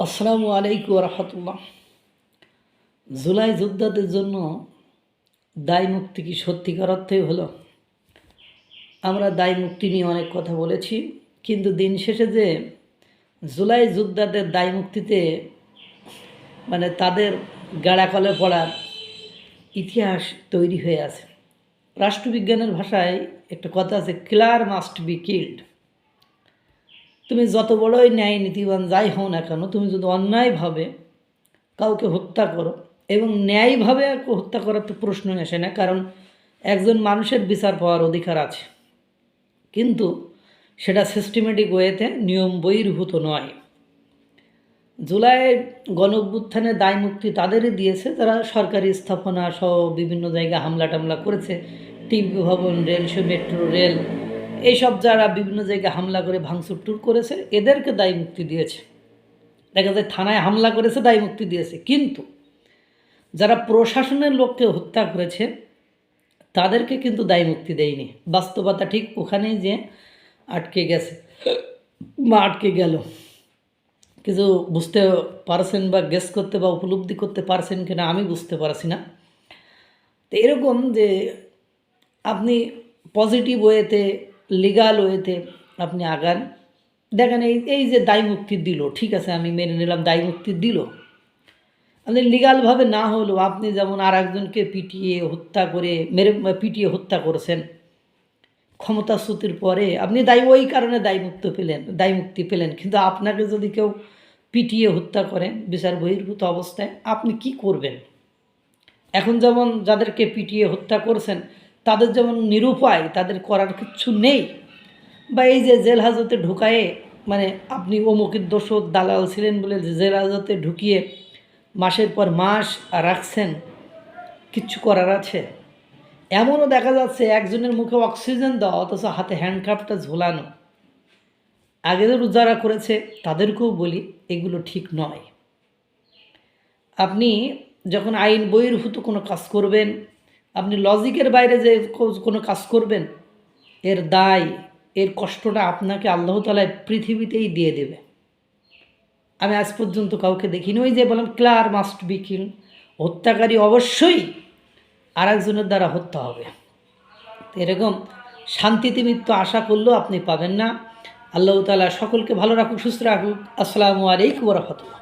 আসসালামু আলাইকুম রহমতুল্লাহ জুলাই যোদ্ধাদের জন্য দায় মুক্তি কি সত্যিকার অর্থেই হলো? আমরা দায় মুক্তি নিয়ে অনেক কথা বলেছি, কিন্তু দিন শেষে যে জুলাই যোদ্ধাদের দায় মুক্তিতে মানে তাদের গাড়াকলে পড়ার ইতিহাস তৈরি হয়ে আছে। রাষ্ট্রবিজ্ঞানের ভাষায় একটা কথা আছে ক্লার মাস্ট বি কিল্ড তুমি যত বড়ই ন্যায় নীতিবান যাই হও না কেন, তুমি যদি অন্যায়ভাবে কাউকে হত্যা করো, এবং ন্যায়ভাবে হত্যা করার তো প্রশ্ন আসে না, কারণ একজন মানুষের বিচার পাওয়ার অধিকার আছে। কিন্তু সেটা সিস্টেমেটিক ওয়েতে নিয়ম বহির্ভূত নয়। জুলাই গণ দায় মুক্তি তাদেরই দিয়েছে, যারা সরকারি স্থাপনা সহ বিভিন্ন জায়গায় হামলা টামলা করেছে। টিভি ভবন, রেল মেট্রো রেল এইসব যারা বিভিন্ন জায়গায় হামলা করে, ভাঙচুর টুর করেছে, এদেরকে দায় মুক্তি দিয়েছে। দেখা যায় থানায় হামলা করেছে, দায় মুক্তি দিয়েছে। কিন্তু যারা প্রশাসনের লোককে হত্যা করেছে, তাদেরকে কিন্তু দায় মুক্তি দেয়নি। বাস্তবতা ঠিক ওখানেই যে আটকে গেছে, বা আটকে গেল। কিছু বুঝতে পারছেন বা গেস করতে বা উপলব্ধি করতে পারছেন কিনা, আমি বুঝতে পারছি না। তো এরকম যে আপনি পজিটিভ ওয়েতে লিগাল ওয়েতে আপনি আগান। দেখেন এই এই যে দায় মুক্তি দিল, ঠিক আছে, আমি মেনে নিলাম, দায় মুক্তি দিল। আপনি লিগালভাবে না হলেও আপনি যেমন আর একজনকে পিটিয়ে হত্যা করে মেরে, পিটিয়ে হত্যা করেছেন, ক্ষমতাচ্যুতির পরে আপনি দায়ী, ওই কারণে দায়মুক্ত পেলেন দায়মুক্তি পেলেন। কিন্তু আপনাকে যদি কেউ পিটিয়ে হত্যা করেন বিচার বহির্ভূত অবস্থায়, আপনি কি করবেন? এখন যেমন যাদেরকে পিটিয়ে হত্যা করছেন তাদের যেমন নিরুপায়, তাদের করার কিচ্ছু নেই। বা এই যে জেল হাজতে ঢুকায়ে মানে আপনি অমুকের দোষক দালাল ছিলেন বলে জেল হাজতে ঢুকিয়ে মাসের পর মাস রাখছেন কিচ্ছু করার আছে? এমনও দেখা যাচ্ছে একজনের মুখে অক্সিজেন দেওয়া, অথচ হাতে হ্যান্ডকাপটা ঝোলানো। আগেরও যারা করেছে, তাদেরকেও বলি, এগুলো ঠিক নয়। আপনি যখন আইন বহির্ভূত কোনো কাজ করবেন আপনি লজিকের বাইরে যে কোনো কাজ করবেন, এর দায়, এর কষ্টটা আপনাকে আল্লাহ তালায় পৃথিবীতেই দিয়ে দেবে। আমি আজ পর্যন্ত কাউকে দেখিনি, ওই যে বললাম ক্লার মাস্ট বি কিল, হত্যাকারী অবশ্যই আর একজনের দ্বারা হত্যা হবে। এরকম শান্তিতে মৃত্যু আশা করলেও আপনি পাবেন না। আল্লাহ তালা সকলকে ভালো রাখুক, সুস্থ রাখুক। আসসালামু আলাইকুম রহমতুল্লাহ।